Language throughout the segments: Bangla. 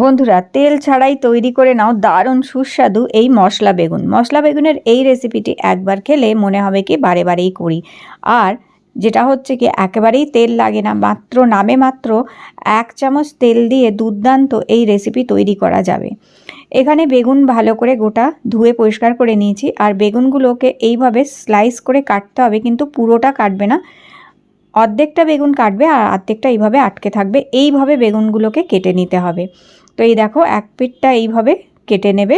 বন্ধুরা, তেল ছাড়াই তৈরি করে নাও দারুণ সুস্বাদু এই মশলা বেগুন। মশলা বেগুনের এই রেসিপিটি একবার খেলে মনে হবে কি বারে বারেই করি। আর যেটা হচ্ছে কি, একেবারেই তেল লাগে না, মাত্র নামে মাত্র এক চামচ তেল দিয়ে দুর্দান্ত এই রেসিপি তৈরি করা যাবে। এখানে বেগুন ভালো করে গোটা ধুয়ে পরিষ্কার করে নিয়েছি। আর বেগুনগুলোকে এইভাবে স্লাইস করে কাটতে হবে, কিন্তু পুরোটা কাটবে না। অর্ধেকটা বেগুন কাটবে আর অর্ধেকটা এইভাবে আটকে থাকবে। এইভাবে বেগুনগুলোকে কেটে নিতে হবে। তো এই দেখো, এক পিঠটা এইভাবে কেটে নেবে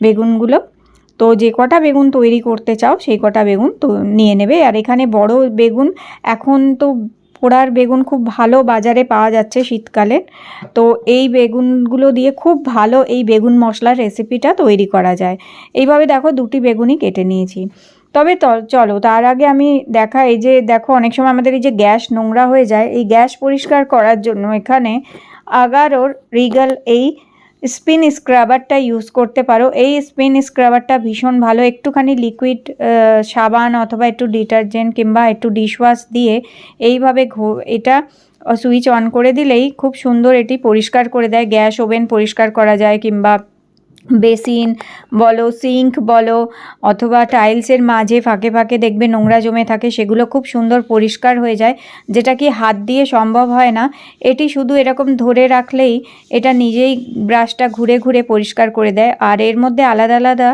বেগুনগুলো। তো যে কটা বেগুন তৈরি করতে চাও, সেই কটা বেগুন তো নিয়ে নেবে। আর এখানে বড় বেগুন, এখন তো পোড়ার বেগুন খুব ভালো বাজারে পাওয়া যাচ্ছে শীতকালে। তো এই বেগুনগুলো দিয়ে খুব ভালো এই বেগুন মশলার রেসিপিটা তৈরি করা যায়। এইভাবে দেখো দুটি বেগুনই কেটে নিয়েছি। তবে চলো, তার আগে আমি দেখা, এই যে দেখো, অনেক সময় আমাদের এই যে গ্যাস নোংরা হয়ে যায়, এই গ্যাস পরিষ্কার করার জন্য এখানে আগারোর রিগাল এই স্পিন স্ক্রাবারটা ইউজ করতে পারো। এই স্পিন স্ক্রাবারটা ভীষণ ভালো, একটুখানি লিকুইড সাবান অথবা একটু ডিটারজেন্ট কিংবা একটু ডিশওয়াশ দিয়ে এইভাবে ঘো, এটা সুইচ অন করে দিলেই খুব সুন্দর এটি পরিষ্কার করে দেয়, গ্যাস ওভেন পরিষ্কার করা যায় কিংবা বেসিন বলো, সিঙ্ক বলো, অথবা টাইলসের মাঝে ফাঁকে ফাঁকে দেখবে নোংরা জমে থাকে, সেগুলো খুব সুন্দর পরিষ্কার হয়ে যায়, যেটা কি হাত দিয়ে সম্ভব হয় না। এটি শুধু এরকম ধরে রাখলেই এটা নিজেই ব্রাশটা ঘুরে ঘুরে পরিষ্কার করে দেয়, আর এর মধ্যে আলাদা আলাদা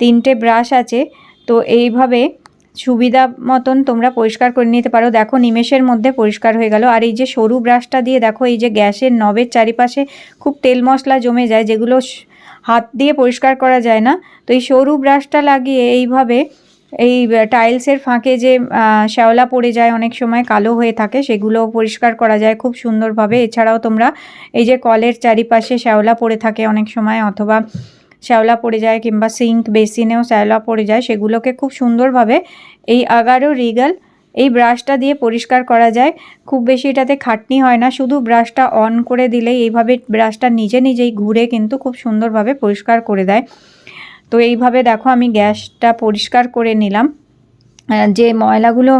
তিনটে ব্রাশ আছে, তো এইভাবে সুবিধা মতন তোমরা পরিষ্কার করে নিতে পারো। দেখো, নিমেষের মধ্যে পরিষ্কার হয়ে গেল, আর এই যে সরু ব্রাশটা দিয়ে দেখো, এই যে গ্যাসের নবের চারিপাশে খুব তেল মশলা জমে যায়, যেগুলো হাত দিয়ে পরিষ্কার করা যায় না। তো এই সরু ব্রাশটা লাগিয়ে এইভাবে এই টাইলসের ফাঁকে যে শ্যাওলা পড়ে যায় অনেক সময় কালো হয়ে থাকে সেগুলো পরিষ্কার করা যায় খুব সুন্দরভাবে। এছাড়াও তোমরা এই যে কলের চারিপাশে শ্যাওলা পড়ে থাকে অনেক সময়, অথবা শ্যাওলা পড়ে যায় কিংবা সিঙ্ক বেসিনেও শ্যাওলা পড়ে যায়, সেগুলোকে খুব সুন্দরভাবে এই আগারো রিগাল এই ব্রাশটা দিয়ে পরিষ্কার করা যায়। খুব বেশি এটাতে খাটনি হয় না, শুধু ব্রাশটা অন করে দিলেই এইভাবে ব্রাশটা নিজে নিজেই ঘুরে কিন্তু খুব সুন্দরভাবে পরিষ্কার করে দেয়। তো এইভাবে দেখো আমি গ্যাসটা পরিষ্কার করে নিলাম। যে ময়লাগুলো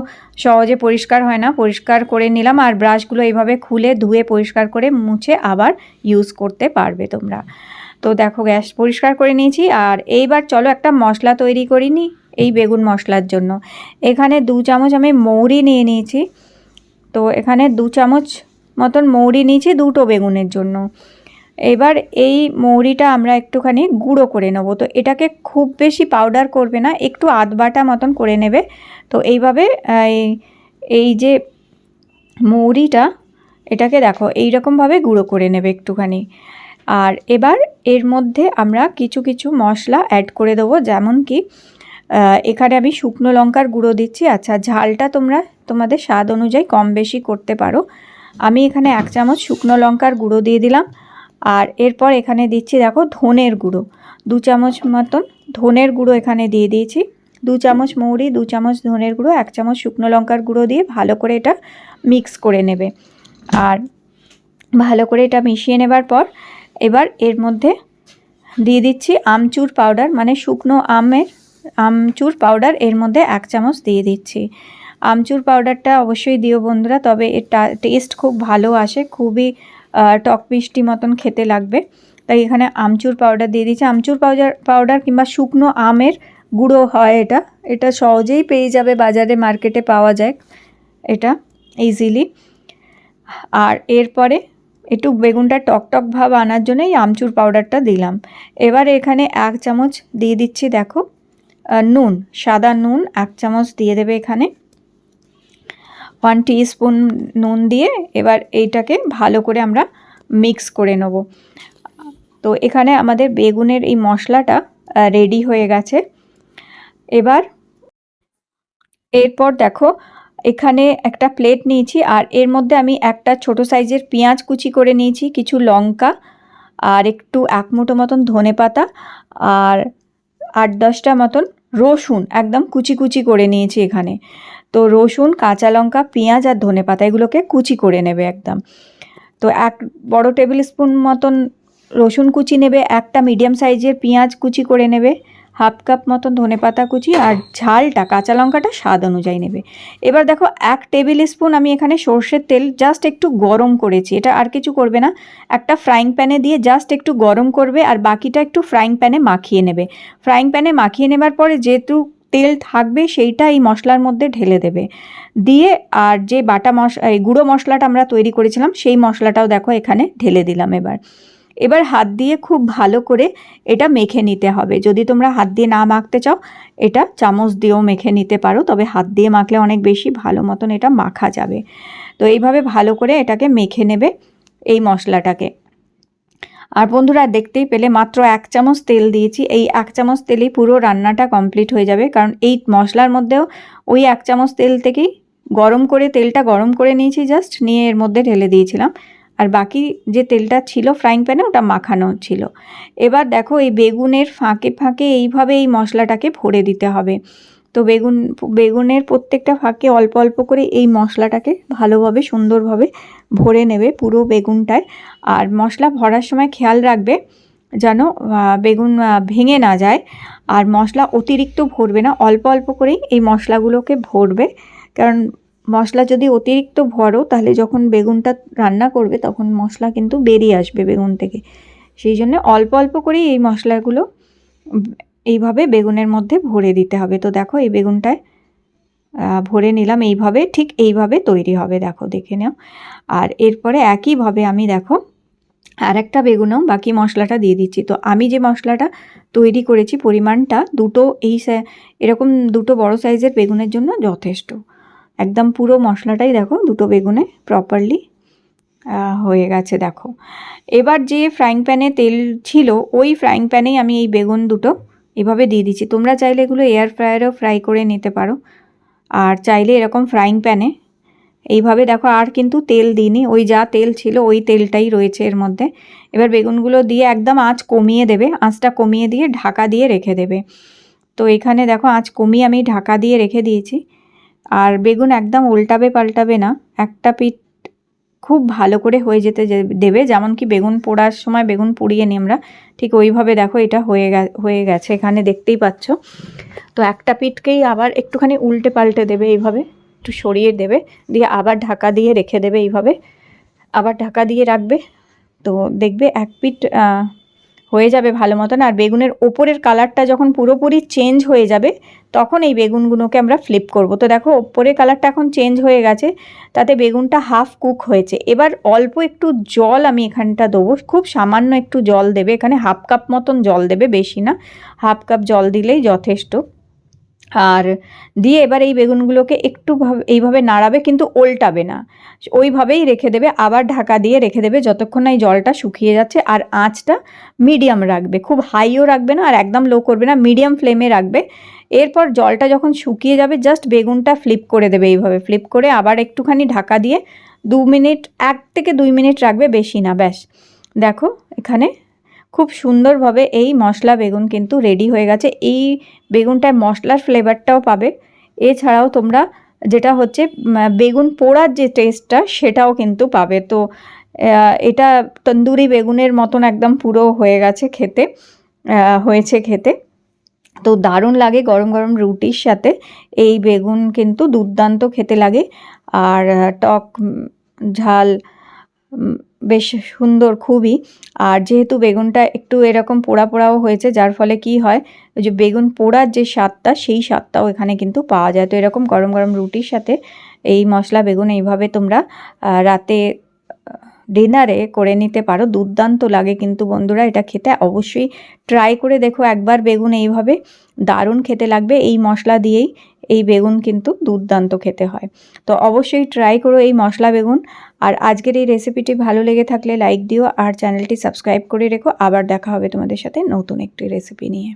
সহজে পরিষ্কার হয় না, পরিষ্কার করে নিলাম আর ব্রাশগুলো এইভাবে খুলে ধুয়ে পরিষ্কার করে মুছে আবার ইউজ করতে পারবে তোমরা। তো দেখো গ্যাস পরিষ্কার করে নিয়েছি আর এইবার চলো একটা মশলা তৈরি করিনি এই বেগুন মশলার জন্য। এখানে দু চামচ আমি মৌরি নিয়ে নিয়েছি। তো এখানে দু চামচ মতন মৌরি নিয়েছি দুটো বেগুনের জন্য। এবার এই মৌরিটা আমরা একটুখানি গুঁড়ো করে নেব। তো এটাকে খুব বেশি পাউডার করবে না, একটু আধ বাটা মতন করে নেবে। তো এইভাবে, এই যে মৌরিটা, এটাকে দেখো এই রকমভাবে গুঁড়ো করে নেবে একটুখানি। আর এবার এর মধ্যে আমরা কিছু কিছু মশলা অ্যাড করে দেবো। যেমন কি এখানে আমি শুকনো লঙ্কার গুঁড়ো দিচ্ছি। আচ্ছা ঝালটা তোমরা তোমাদের স্বাদ অনুযায়ী কম বেশি করতে পারো। আমি এখানে এক চামচ শুকনো লঙ্কার গুঁড়ো দিয়ে দিলাম। আর এরপর এখানে দিচ্ছি, দেখো, ধনের গুঁড়ো। দু চামচ মতন ধনের গুঁড়ো এখানে দিয়ে দিয়েছি। দু চামচ মৌরি, দু চামচ ধনের গুঁড়ো, এক চামচ শুকনো লঙ্কার গুঁড়ো দিয়ে ভালো করে এটা মিক্স করে নেবে। আর ভালো করে এটা মিশিয়ে নেবার পর এবার এর মধ্যে দিয়ে দিচ্ছি আমচুর পাউডার মানে শুকনো আমের আমচুর পাউডার এর মধ্যে এক চামচ দিয়ে দিচ্ছি। আমচুর পাউডারটা অবশ্যই দিও বন্ধুরা, তবে এটা টেস্ট খুব ভালো আসে, খুবই টক মিষ্টি মতন খেতে লাগবে। তাই এখানে আমচুর পাউডার দিয়ে দিচ্ছি। আমচুর পাউডার পাউডার কিংবা শুকনো আমের গুঁড়ো হয় এটা। এটা সহজেই পেয়ে যাবে, বাজারে মার্কেটে পাওয়া যায় এটা ইজিলি আর এরপরে একটু বেগুনটা টক টক ভাব আনার জন্য এই আমচুর পাউডারটা দিলাম। এবার এখানে এক চামচ দিয়ে দিচ্ছি, দেখো। নুন, সাদা নুন, এক চামচ দিয়ে দেবে এখানে। ওয়ান স্পুন নুন দিয়ে এবার এইটাকে ভালো করে আমরা মিক্স করে নেব। তো এখানে আমাদের বেগুনের এই মশলাটা রেডি হয়ে গেছে। এবার এরপর দেখো, এখানে একটা প্লেট নিয়েছি, আর এর মধ্যে আমি একটা ছোট সাইজের পেঁয়াজ কুচি করে নিয়েছি, কিছু লঙ্কা, আর একটু এক মুঠো মতন ধনে পাতা আর আট দশটা মতন রসুন একদম কুচি কুচি করে নিয়েছি এখানে। তো রসুন, কাঁচা লঙ্কা, পেঁয়াজ আর ধনে পাতা এগুলোকে কুচি করে নেবে একদম। তো এক বড় টেবিল স্পুন মতন রসুন কুচি নেবে, একটা মিডিয়াম সাইজের পেঁয়াজ কুচি করে নেবে। হাফ কাপ মতন ধনে পাতা কুচি আর ঝালটা, কাঁচা লঙ্কাটা স্বাদ অনুযায়ী নেবে। এবার দেখো, এক টেবিল স্পুন আমি এখানে সর্ষের তেল জাস্ট একটু গরম করেছি। এটা আর কিছু করবে না। একটা ফ্রাইং প্যানে দিয়ে জাস্ট একটু গরম করবে আর বাকিটা একটু ফ্রাইং প্যানে মাখিয়ে নেবে। ফ্রাইং প্যানে মাখিয়ে নেবার পরে যেহেতু তেল থাকবে, সেইটা এই মশলার মধ্যে ঢেলে দেবে। দিয়ে আর যে বাটা মশ, এই গুঁড়ো মশলাটা আমরা তৈরি করেছিলাম, সেই মশলাটাও দেখো এখানে ঢেলে দিলাম এবার। এবার হাত দিয়ে খুব ভালো করে এটা মেখে নিতে হবে। যদি তোমরা হাত দিয়ে না মাখতে চাও, এটা চামচ দিয়েও মেখে নিতে পারো, তবে হাত দিয়ে মাখলে অনেক বেশি ভালো মতন এটা মাখা যাবে। তো এইভাবে ভালো করে এটাকে মেখে নেবে এই মশলাটাকে। আর বন্ধুরা, দেখতেই পেলে মাত্র এক চামচ তেল দিয়েছি। এই এক চামচ তেলেই পুরো রান্নাটা কমপ্লিট হয়ে যাবে। কারণ এই মশলার মধ্যেও ওই এক চামচ তেল থেকেই গরম করে, তেলটা গরম করে নিয়েছি জাস্ট, নিয়ে এর মধ্যে ঢেলে দিয়েছিলাম। আর বাকি যে তেলটা ছিল ফ্রাইং প্যানে ওটা মাখানো ছিল। এবার দেখো এই বেগুনের ফাঁকে ফাঁকে এইভাবে এই মশলাটাকে ভরে দিতে হবে। তো বেগুন, বেগুনের প্রত্যেকটা ফাঁকে অল্প অল্প করে এই মশলাটাকে ভালোভাবে, সুন্দরভাবে ভরে নেবে পুরো বেগুনটায়। আর মশলা ভরার সময় খেয়াল রাখবে যেন বেগুন ভেঙে না যায়। আর মশলা অতিরিক্ত ভরবে না, অল্প অল্প করেই এই মশলাগুলোকে ভরবে। কারণ মশলা যদি অতিরিক্ত ভরো, তাহলে যখন বেগুনটা রান্না করবে, তখন মশলা কিন্তু বেরিয়ে আসবে বেগুন থেকে। সেই জন্য অল্প অল্প করেই এই মশলাগুলো এইভাবে বেগুনের মধ্যে ভরে দিতে হবে। তো দেখো, এই বেগুনটায় ভরে নিলাম। এইভাবে, ঠিক এইভাবে তৈরি হবে, দেখো, দেখে নাও। আর এরপরে একইভাবে আমি, দেখো আর একটা বেগুনও বাকি মশলাটা দিয়ে দিচ্ছি। তো আমি যে মশলাটা তৈরি করেছি, পরিমাণটা দুটো এই এরকম দুটো বড় সাইজের বেগুনের জন্য যথেষ্ট। একদম পুরো মশলাটাই দেখো, দুটো বেগুনে প্রপারলি হয়ে গেছে দেখো। এবার যে ফ্রাইং প্যানে তেল ছিল, ওই ফ্রাইং প্যানেই আমি এই বেগুন দুটো এভাবে দিয়ে দিচ্ছি। তোমরা চাইলে এগুলো এয়ার ফ্রায়ারেও ফ্রাই করে নিতে পারো। আর চাইলে এরকম ফ্রাইং প্যানে এইভাবে দেখো, আর কিন্তু তেল দিইনি। ওই যা তেল ছিল, ওই তেলটাই রয়েছে এর মধ্যে। এবার বেগুনগুলো দিয়ে একদম আঁচ কমিয়ে দেবে। আঁচটা কমিয়ে দিয়ে ঢাকা দিয়ে রেখে দেবে। তো এখানে দেখো, আঁচ কমিয়ে আমি ঢাকা দিয়ে রেখে দিয়েছি। আর বেগুন একদম উল্টাবে পাল্টাবে না। একটা পিঠ খুব ভালো করে হয়ে যেতে দেবে। যেমন কি বেগুন পোড়ার সময় বেগুন পুড়িয়ে নিই আমরা। ঠিক ওইভাবে দেখো এটা হয়ে হয়ে গেছে। এখানে দেখতেই পাচ্ছ। তো একটা পিঠকেই আবার একটুখানি উল্টে পাল্টে দেবে এইভাবে। একটু সরিয়ে দেবে। দিয়ে আবার ঢাকা দিয়ে রেখে দেবে এইভাবে। আবার ঢাকা দিয়ে রাখবে। তো দেখবে এক পিঠ হয়ে যাবে ভালো মতন। আর বেগুনের ওপরের কালারটা যখন পুরোপুরি চেঞ্জ হয়ে যাবে তখন এই বেগুনগুলোকে আমরা ফ্লিপ করব। তো দেখো, ওপরে কালারটা এখন চেঞ্জ হয়ে গেছে, তাতে বেগুনটা হাফ কুক হয়েছে। এবার অল্প একটু জল আমি এখানটা দেবো। খুব সামান্য একটু জল দেবে, এখানে হাফ কাপ মতন জল দেবে, বেশি না। হাফ কাপ জল দিলেই যথেষ্ট। আর দিয়ে এবার এই বেগুনগুলোকে একটু এইভাবে নাড়াবে কিন্তু ওল্টাবে না। ওইভাবেই রেখে দেবে, আবার ঢাকা দিয়ে রেখে দেবে যতক্ষণ না এই জলটা শুকিয়ে যাচ্ছে আর আঁচটা মিডিয়াম রাখবে। খুব হাইও রাখবে না আর একদম লো করবে না, মিডিয়াম ফ্লেমে রাখবে। এরপর জলটা যখন শুকিয়ে যাবে জাস্ট বেগুনটা ফ্লিপ করে দেবে এইভাবে ফ্লিপ করে আবার একটুখানি ঢাকা দিয়ে দু মিনিট, এক থেকে দুই মিনিট রাখবে বেশি না, ব্যাস। দেখো এখানে খুব সুন্দরভাবে এই মশলা বেগুন কিন্তু রেডি হয়ে গেছে। এই বেগুনটায় মশলার ফ্লেভারটাও পাবে। এছাড়াও তোমরা যেটা হচ্ছে বেগুন পোড়ার যে টেস্টটা সেটাও কিন্তু পাবে। তো এটা তন্দুরি বেগুনের মতন একদম পুরো হয়ে গেছে খেতে হয়েছে খেতে। তো দারুণ লাগে গরম গরম রুটির সাথে। এই বেগুন কিন্তু দুর্দান্ত খেতে লাগে। আর টক ঝাল বেশ সুন্দর খুবই। আর যেহেতু বেগুনটা একটু এরকম পোড়া পোড়াও হয়েছে, যার ফলে কি হয়, ওই যে বেগুন পোড়ার যে স্বাদটা, সেই স্বাদটাও এখানে কিন্তু পাওয়া যায়। তো এরকম গরম গরম রুটির সাথে এই মশলা বেগুন এইভাবে তোমরা রাতে ডিনারে করে নিতে পারো। দুর্দান্ত লাগে কিন্তু বন্ধুরা এটা খেতে। অবশ্যই ট্রাই করে দেখো একবার বেগুন এইভাবে দারুণ খেতে লাগবে। এই মশলা দিয়েই এই বেগুন কিন্তু দুর্দান্ত খেতে হয়। তো অবশ্যই ট্রাই করো এই মশলা বেগুন। আর আজকের এই রেসিপিটি ভালো লেগে থাকলে লাইক দিও আর চ্যানেলটি সাবস্ক্রাইব করে রেখো। আবার দেখা হবে তোমাদের সাথে নতুন একটি রেসিপি নিয়ে।